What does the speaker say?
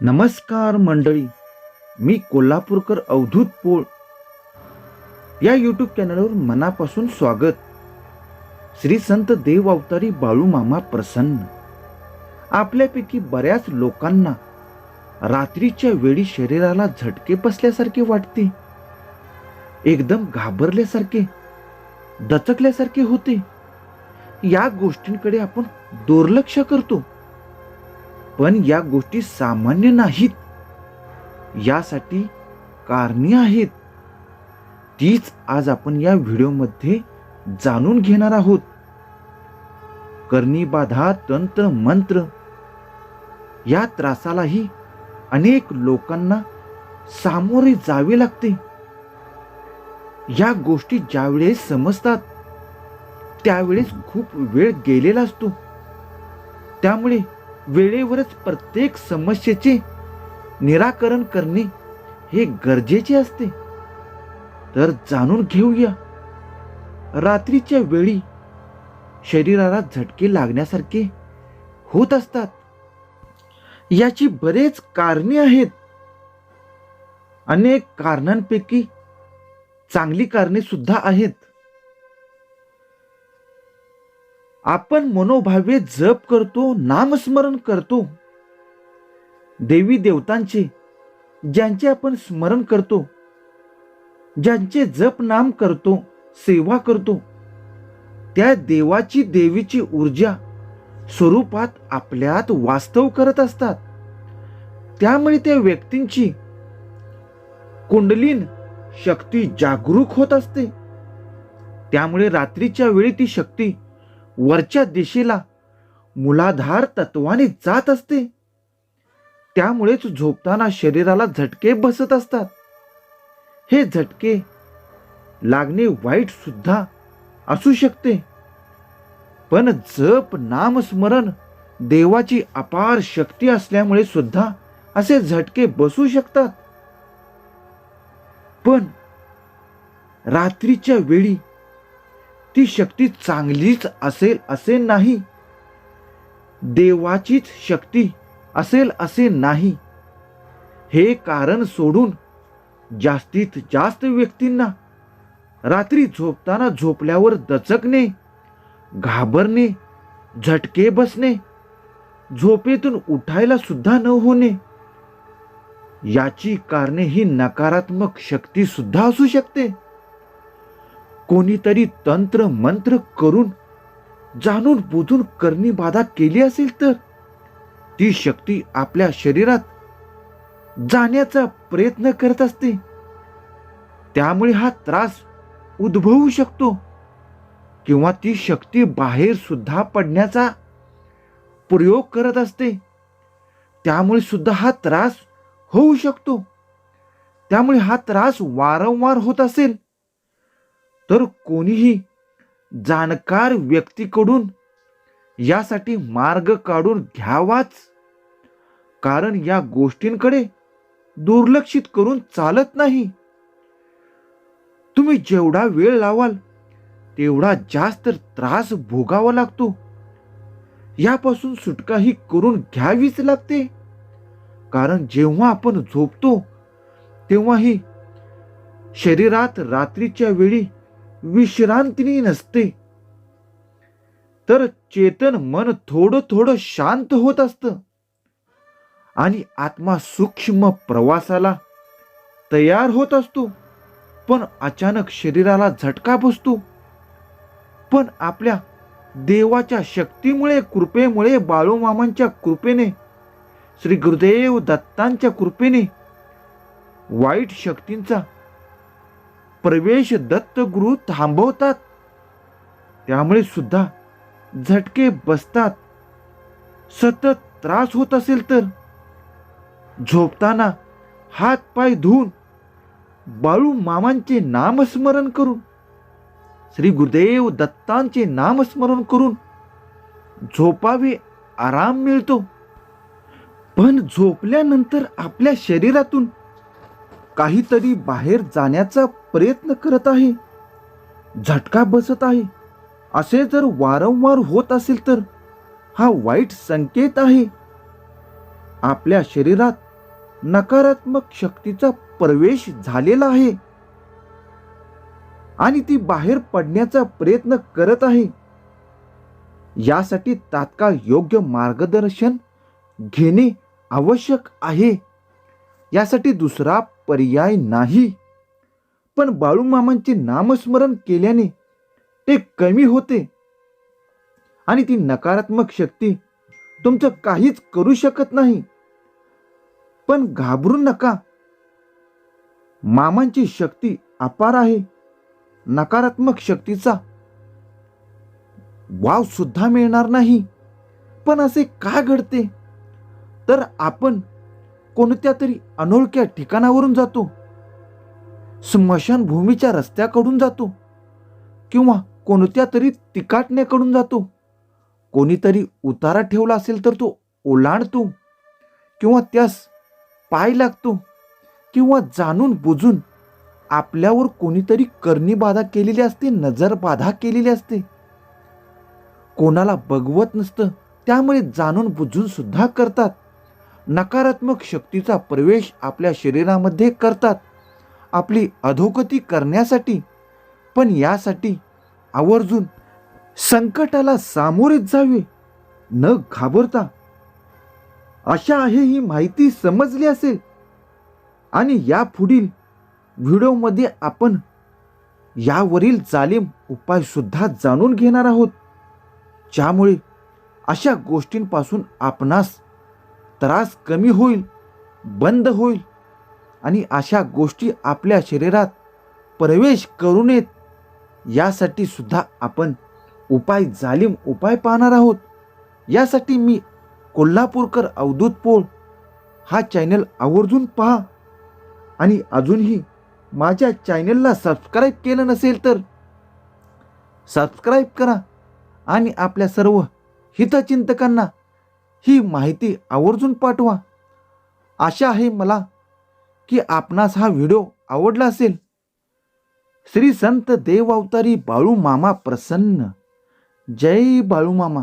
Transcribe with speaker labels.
Speaker 1: नमस्कार मंडळी मी कोल्हापूरकर अवधूत पोळ. या यूट्यूब चॅनलवर मनापासून स्वागत. श्री संत देव अवतारी बाळू मामा प्रसन्न. आपल्यापैकी बऱ्याच लोकांना रात्रीच्या वेळी शरीराला झटके बसल्यासारखे वाटते. एकदम घाबरल्यासारखे दचकल्यासारखे होते. या गोष्टींकडे आपण दुर्लक्ष करतो. पण या गोष्टी सामान्य नाहीत. यासाठी कारणे आहेत. तीच आज आपण या व्हिडिओमध्ये जाणून घेणार आहोत. कर्णीबाधा तंत्र मंत्र. या त्रासालाही अनेक लोकांना सामोरे जावे लागते. या गोष्टी ज्यावेळेस समजतात त्यावेळेस खूप वेळ गेलेला असतो. त्यामुळे वेळेवरच प्रत्येक समस्येचे निराकरण करणे हे गरजेचे असते. तर जाणून घेऊया. रात्रीच्या वेळी शरीराला झटके लागण्यासारखे होत असतात. याची बरेच कारणे आहेत. अनेक कारणांपैकी चांगली कारणे सुद्धा आहेत. आपण मनोभावे जप करतो नामस्मरण करतो. देवी देवतांचे ज्यांचे आपण स्मरण करतो ज्यांचे जप नाम करतो सेवा करतो त्या देवाची देवीची ऊर्जा स्वरूपात आपल्यात वास्तव करत असतात. त्यामुळे त्या व्यक्तींची कुंडलीन शक्ती जागरूक होत असते. त्यामुळे रात्रीच्या वेळी ती शक्ती वरच्या दिशेला मुलाधार तत्वाने जात असते. त्यामुळेच झोपताना शरीराला झटके बसत असतात. हे झटके लागणे वाईट सुद्धा असू शकते. पण जप नामस्मरण देवाची अपार शक्ती असल्यामुळे सुद्धा असे झटके बसू शकतात. पण रात्रीच्या वेळी ती शक्ती चांगलीच असेल असे नाही. देवाचीच शक्ती असेल असे नाही. हे कारण सोडून जास्तीत जास्त व्यक्तींना रात्री झोपताना झोपल्यावर दचकणे घाबरणे झटके बसणे झोपेतून उठायला सुद्धा न होणे याची कारणे ही नकारात्मक शक्ती सुद्धा असू शकते. कोणीतरी तंत्र मंत्र करून जाणून बुजून करणी बाधा केली असेल तर ती शक्ती आपल्या शरीरात जाण्याचा प्रयत्न करत असते. त्यामुळे हा त्रास उद्भवू शकतो किंवा ती शक्ती बाहेर सुद्धा पडण्याचा प्रयोग करत असते. त्यामुळे सुद्धा हा त्रास होऊ शकतो. त्यामुळे हा त्रास वारंवार होत असेल. तर कोणीही जाणकार व्यक्तीकडून यासाठी मार्ग काढून घ्यावाच. कारण या गोष्टींकडे दुर्लक्षित करून चालत नाही. तुम्ही जेवढा वेळ लावाल तेवढा जास्त त्रास भोगावा लागतो. यापासून सुटका ही करून घ्यावीच लागते. कारण जेव्हा आपण झोपतो तेव्हाही शरीरात रात्रीच्या वेळी विश्रांती नसते. तर चेतन मन थोडं थोडं शांत होत असतं. आणि आत्मा सूक्ष्म प्रवासाला तयार होत असतो. पण अचानक शरीराला झटका बसतो. पण आपल्या देवाच्या शक्तीमुळे कृपेमुळे बाळूमामांच्या कृपेने श्री गुरुदेव दत्तांच्या कृपेने वाईट शक्तींचा प्रवेश दत्तगुरु थांबवतात. त्यामुळे सुद्धा झटके बसतात. सतत त्रास होत असेल तर झोपताना हात पाय धुवून बाळू मामांचे नामस्मरण करून श्री गुरुदेव दत्तांचे नामस्मरण करून झोपावे आराम मिळतो. पण झोपल्यानंतर आपल्या शरीरातून काहीतरी बाहेर जाण्याचा प्रयत्न करत आहे. झटका बसत आहे. असे जर वारंवार होत असेल तर हा वाईट संकेत आहे. आपल्या शरीरात नकारात्मक शक्तीचा प्रवेश झालेला आहे. आणि ती बाहेर पडण्याचा प्रयत्न करत आहे. यासाठी तात्काळ योग्य मार्गदर्शन घेणे आवश्यक आहे. यासाठी दुसरा पर्याय नाही. पण बाळूमामांचे नामस्मरण केल्याने ते कमी होते. आणि ती नकारात्मक शक्ती तुमचं काहीच करू शकत नाही. पण घाबरू नका. मामांची शक्ती अपार आहे. नकारात्मक शक्तीचा वाव सुद्धा मिळणार नाही. पण असे का घडते? तर आपण कोणत्या तरी अनोळख्या ठिकाणावरून जातो. स्मशानभूमीच्या रस्त्याकडून जातो किंवा कोणत्या तरी तिकाटण्याकडून जातो. कोणीतरी उतारा ठेवला असेल तर तो ओलांडतो किंवा त्यास पाय लागतो किंवा जाणून बुजून आपल्यावर कोणीतरी करणी बाधा केलेली असते नजरबाधा केलेली असते. कोणाला बघवत नसतं त्यामुळे जाणून बुजून सुद्धा करतात. नकारात्मक शक्तीचा प्रवेश आपल्या शरीरामध्ये करतात. आपली अधोगती करण्यासाठी पण यासाठी आवर्जून संकटाला सामोरेच जावे न घाबरता. अशा आहे ही माहिती समजली असेल. आणि या पुढील व्हिडिओमध्ये आपण यावरील जालिम उपाय सुद्धा जाणून घेणार आहोत. ज्यामुळे अशा गोष्टींपासून आपणास त्रास कमी होईल बंद होईल आणि अशा गोष्टी आपल्या शरीरात प्रवेश करू नयेत यासाठी सुद्धा आपण उपाय जालिम उपाय पाहणार आहोत. यासाठी मी कोल्हापूरकर अवधूत पोळ हा चॅनल आवर्जून पहा. आणि अजूनही माझ्या चॅनलला सबस्क्राईब केलं नसेल तर सबस्क्राईब करा आणि आपल्या सर्व हितचिंतकांना ही माहिती आवर्जून पाठवा. आशा आहे मला की आपणास हा व्हिडिओ आवडला असेल? श्री संत देव अवतारी बाळू मामा प्रसन्न. जय बाळू मामा